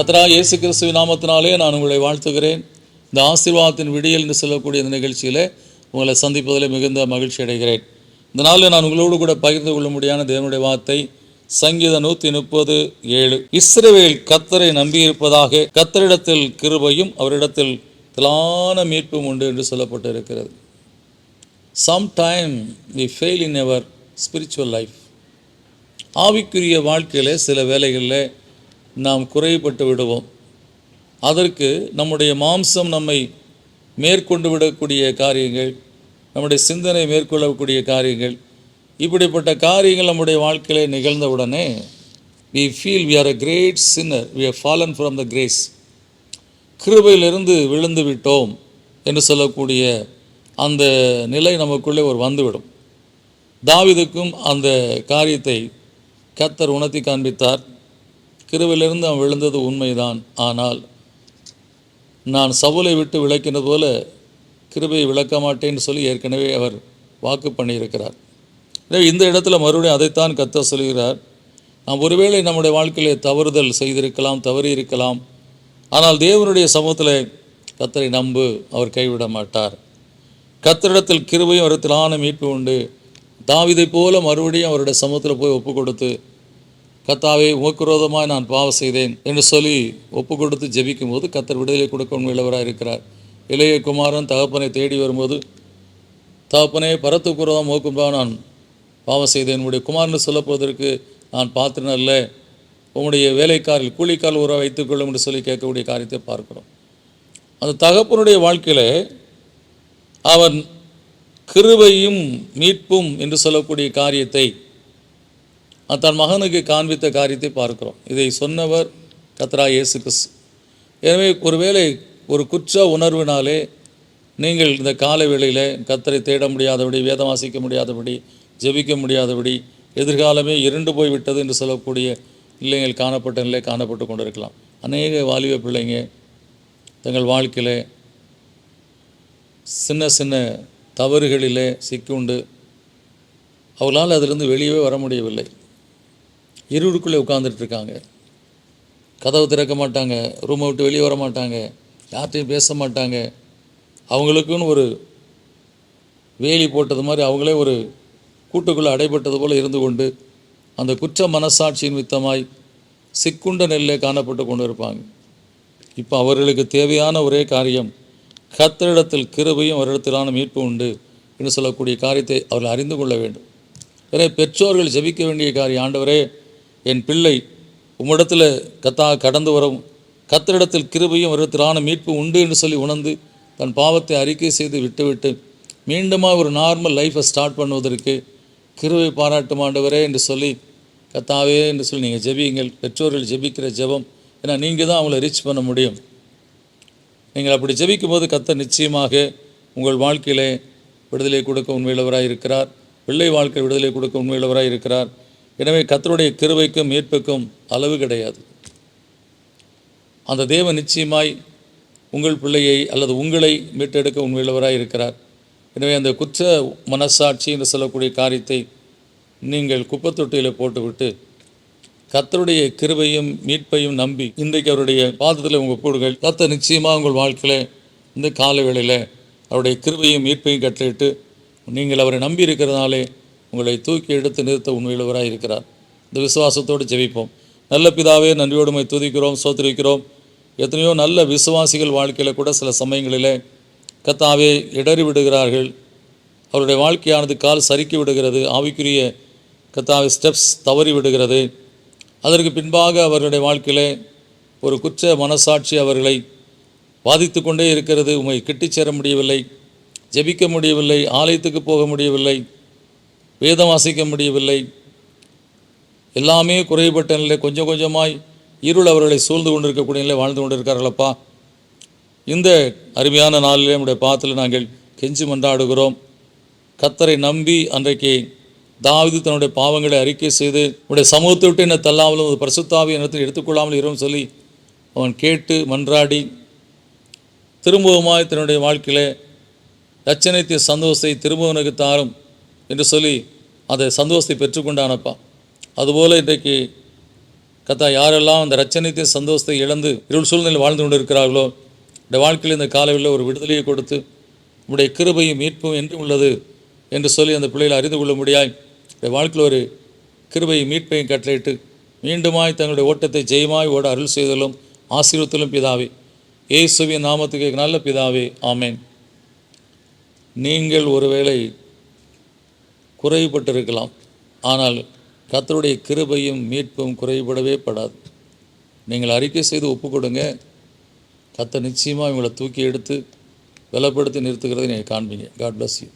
கத்ரா இயேசு கிறிஸ்துவ நாமத்தினாலே நான் உங்களை வாழ்த்துகிறேன். இந்த ஆசீர்வாதத்தின் விடியல் என்று சொல்லக்கூடிய இந்த நிகழ்ச்சியில் உங்களை சந்திப்பதில் மிகுந்த மகிழ்ச்சி அடைகிறேன். இந்த நாளில் நான் உங்களோடு கூட பகிர்ந்து கொள்ள முடியான தேவனுடைய வார்த்தை சங்கீத நூற்றி முப்பது ஏழு. இஸ்ரேவேல் கத்தரை நம்பியிருப்பதாக கத்தரிடத்தில் கிருபையும் அவரிடத்தில் திலான மீட்பும் உண்டு என்று சொல்லப்பட்டு இருக்கிறது sometime we fail in ever spiritual life ஆவிக்குரிய வாழ்க்கையில் சில வேலைகளில் நாம் குறைபட்டு விடுவோம். அதற்கு நம்முடைய மாம்சம் நம்மை மேற்கொண்டு விடக்கூடிய காரியங்கள் நம்முடைய சிந்தனை மேற்கொள்ளக்கூடிய காரியங்கள் இப்படிப்பட்ட காரியங்கள் நம்முடைய வாழ்க்கையிலே நிகழ்ந்தவுடனே we feel we are a great sinner we are fallen from the grace கிருபையிலிருந்து விழுந்து விட்டோம் என்று சொல்லக்கூடிய அந்த நிலை நமக்குள்ளே ஒரு வந்துவிடும். தாவிதுக்கும் அந்த காரியத்தை கத்தர் உணர்த்தி காண்பித்தார். கிருவிலிருந்து அவன் விழுந்தது உண்மைதான். ஆனால் நான் சவுலை விட்டு விளக்கினது போல கிருபையை விளக்க மாட்டேன்னு சொல்லி ஏற்கனவே அவர் வாக்கு பண்ணியிருக்கிறார். எனவே இந்த இடத்துல மறுபடியும் அதைத்தான் கத்த சொல்கிறார். நாம் ஒருவேளை நம்முடைய வாழ்க்கையிலே தவறுதல் செய்திருக்கலாம் தவறி இருக்கலாம் ஆனால் தேவனுடைய சமூகத்தில் கத்தரை நம்பு அவர் கைவிட மாட்டார். கத்தரிடத்தில் கிருபையும் வரத்திலான மீட்பு உண்டு. தாவிதை போல மறுபடியும் அவருடைய சமூகத்தில் போய் ஒப்பு கொடுத்து கத்தாவே உமக்குரோதமாக நான் பாவம் செய்தேன் என்று சொல்லி ஒப்பு கொடுத்து ஜெபிக்கும் போது கத்தர் விடுதலை கொடுக்க உண்மையுள்ளவராக இருக்கிறார். இளைய குமாரன் தகப்பனை தேடி வரும்போது தகப்பனே பரத்துக்குரோதம் உமக்கும்பாக நான் பாவம் செய்தேன். என்னுடைய குமாரன் சொல்லப்போவதற்கு நான் பாத்திரன் அல்ல. வேலைக்காரில் கூலிக்கால் உறவை வைத்துக்கொள்ளும் என்று சொல்லி கேட்கக்கூடிய காரியத்தை பார்க்கிறோம். அந்த தகப்பனுடைய வாழ்க்கையில் அவன் கிருபையும் மீட்பும் என்று சொல்லக்கூடிய காரியத்தை தன் மகனுக்கு காண்பித்த காரியத்தை பார்க்கிறோம். இதை சொன்னவர் கத்ரா இயேசு கிறிஸ்து. எனவே ஒருவேளை ஒரு குற்ற உணர்வினாலே நீங்கள் இந்த கால வேளையில் கத்தரை தேட முடியாதபடி வேதம் வாசிக்க முடியாதபடி ஜெபிக்க முடியாதபடி எதிர்காலமே இருண்டு போய் விட்டது என்று சொல்லக்கூடிய இல்லைங்கள் காணப்பட்ட நிலை காணப்பட்டு கொண்டிருக்கலாம். அநேக வாலிப பிள்ளைங்க தங்கள் வாழ்க்கையில் சின்ன சின்ன தவறுகளிலே சிக்குண்டு அவர்களால் அதிலிருந்து வெளியவே வர முடியவில்லை. இருவருக்குள்ளே உட்காந்துட்டு இருக்காங்க கதவு திறக்க மாட்டாங்க ரூமை விட்டு வெளியே வர மாட்டாங்க யார்கிட்டையும் பேச மாட்டாங்க. அவங்களுக்குன்னு ஒரு வேலி போட்டது மாதிரி அவங்களே ஒரு கூட்டுக்குள்ளே அடைபட்டது போல் இருந்து கொண்டு அந்த குற்ற மனசாட்சியின் மித்தமாய் சிக்குண்ட நெல்லே காணப்பட்டு கொண்டு இருப்பாங்க இப்போ அவர்களுக்கு தேவையான ஒரே காரியம் கத்தரிடத்தில் கிருபையும் அவரிடத்திலான மீட்பு உண்டு என்று சொல்லக்கூடிய காரியத்தை அவர்கள் அறிந்து கொள்ள வேண்டும். எனவே பெற்றோர்கள் ஜெபிக்க வேண்டிய காரியம் ஆண்டவரே என் பிள்ளை உம்மிடத்தில் கத்தா கடந்து வரும். கத்தரிடத்தில் கிருபையும் வருடத்திலான மீட்பு உண்டு என்று சொல்லி உணர்ந்து தன் பாவத்தை அறிக்கை செய்து விட்டுவிட்டு மீண்டுமாக ஒரு நார்மல் லைஃப்பை ஸ்டார்ட் பண்ணுவதற்கு கிருவை பாராட்டும் ஆண்டவரே என்று சொல்லி கத்தாவே என்று சொல்லி நீங்கள் ஜெபியுங்கள். பெற்றோர்கள் ஜெபிக்கிற ஜெபம் ஏன்னா நீங்கள் தான் அவங்கள ரீச் பண்ண முடியும். நீங்கள் அப்படி ஜெபிக்கும் போது கத்த நிச்சயமாக உங்கள் வாழ்க்கையிலே விடுதலை கொடுக்க உண்மையுள்ளவராக இருக்கிறார். பிள்ளை வாழ்க்கை விடுதலை கொடுக்க உண்மையுள்ளவராக இருக்கிறார். எனவே கத்தருடைய கிருவைக்கும் மீட்புக்கும் அளவு கிடையாது. அந்த தேவன் நிச்சயமாய் உங்கள் பிள்ளையை அல்லது உங்களை மீட்டெடுக்க உண்மையுள்ளவராக இருக்கிறார். எனவே அந்த குற்ற மனசாட்சி என்று சொல்லக்கூடிய காரியத்தை நீங்கள் குப்பத்தொட்டியில் போட்டுவிட்டு கத்தருடைய கிருவையும் மீட்பையும் நம்பி இன்றைக்கு அவருடைய பாதத்தில் உங்கள் கூடுகள் கத்த நிச்சயமாக உங்கள் வாழ்க்கையில் இந்த கால வேளையில் அவருடைய கிருபையும் மீட்பையும் கட்டளிட்டு நீங்கள் அவரை நம்பி இருக்கிறதுனாலே உங்களை தூக்கி எடுத்து நிறுத்த உண்மையுள்ளவராக இருக்கிறார். இந்த விசுவாசத்தோடு ஜெபிப்போம். நல்ல பிதாவே நன்றியோடுமை துதிக்கிறோம் சோதரிக்கிறோம் எத்தனையோ நல்ல விசுவாசிகள் வாழ்க்கையில் கூட சில சமயங்களில் கத்தாவே இடறி விடுகிறார்கள். அவருடைய வாழ்க்கையானது கால் சறுக்கி விடுகிறது. ஆவிக்குரிய கத்தாவே ஸ்டெப்ஸ் தவறி விடுகிறது. அதற்கு பின்பாக அவர்களுடைய வாழ்க்கையில் ஒரு குற்ற மனசாட்சி அவர்களை பாதித்து கொண்டே இருக்கிறது. உண்மை கிட்டிச் சேர முடியவில்லை ஜெபிக்க முடியவில்லை ஆலயத்துக்கு போக முடியவில்லை. வேதம் வாசிக்க முடியவில்லை. எல்லாமே குறைபட்ட நிலை கொஞ்சம் கொஞ்சமாய் இருள் அவர்களை சூழ்ந்து கொண்டிருக்கக்கூடிய நிலை வாழ்ந்து கொண்டிருக்கார்களப்பா இந்த அருமையான நாளிலே நம்முடைய பாத்தில் நாங்கள் கெஞ்சி மன்றாடுகிறோம். கத்தரை நம்பி அன்றைக்கு தாவிது தன்னுடைய பாவங்களை அறிக்கை செய்து உடைய சமூகத்தை விட்டு என்னை தள்ளாமலும் ஒரு பரிசுத்தாவி என்னத்தில் எடுத்துக்கொள்ளாமல் இரும் சொல்லி அவன் கேட்டு மன்றாடி திரும்பவுமாய் தன்னுடைய வாழ்க்கையிலே ரச்சனைத்திய சந்தோஷத்தை திரும்பவனுக்கு தாரும். என்று சொல்லி அதை சந்தோஷத்தை பெற்றுக்கொண்டானப்பா. அதுபோல் இன்றைக்கு கத்தா யாரெல்லாம் அந்த ரச்சனைத்தை சந்தோஷத்தை இழந்து இருள் சூழ்நிலையில் வாழ்ந்து கொண்டு இருக்கிறார்களோ இந்த வாழ்க்கையில் இந்த காலவில் ஒரு விடுதலையை கொடுத்து உடைய கிருபையும் மீட்பும் என்று உள்ளது என்று சொல்லி அந்த பிள்ளைகளை அறிந்து கொள்ள முடியாய். இந்த வாழ்க்கையில் ஒரு கிருபையும் மீட்பையும் கட்டளையிட்டு மீண்டுமாய் தங்களுடைய ஓட்டத்தை ஜெயமாய் ஓட அருள் செய்தலும் ஆசீர்வத்திலும் பிதாவே. இயேசுவின் நாமத்துக்கு நல்ல பிதாவே. ஆமேன். நீங்கள் ஒருவேளை குறைபட்டிருக்கலாம். ஆனால் கத்தருடைய கிருபையும் மீட்பும் குறைபடவே படாது. நீங்கள் அறிக்கை செய்து ஒப்பு கொடுங்க கத்தை நிச்சயமாக இவங்களை தூக்கி எடுத்து பலப்படுத்தி நிறுத்துகிறதை நீங்கள் காண்பீங்க. God bless you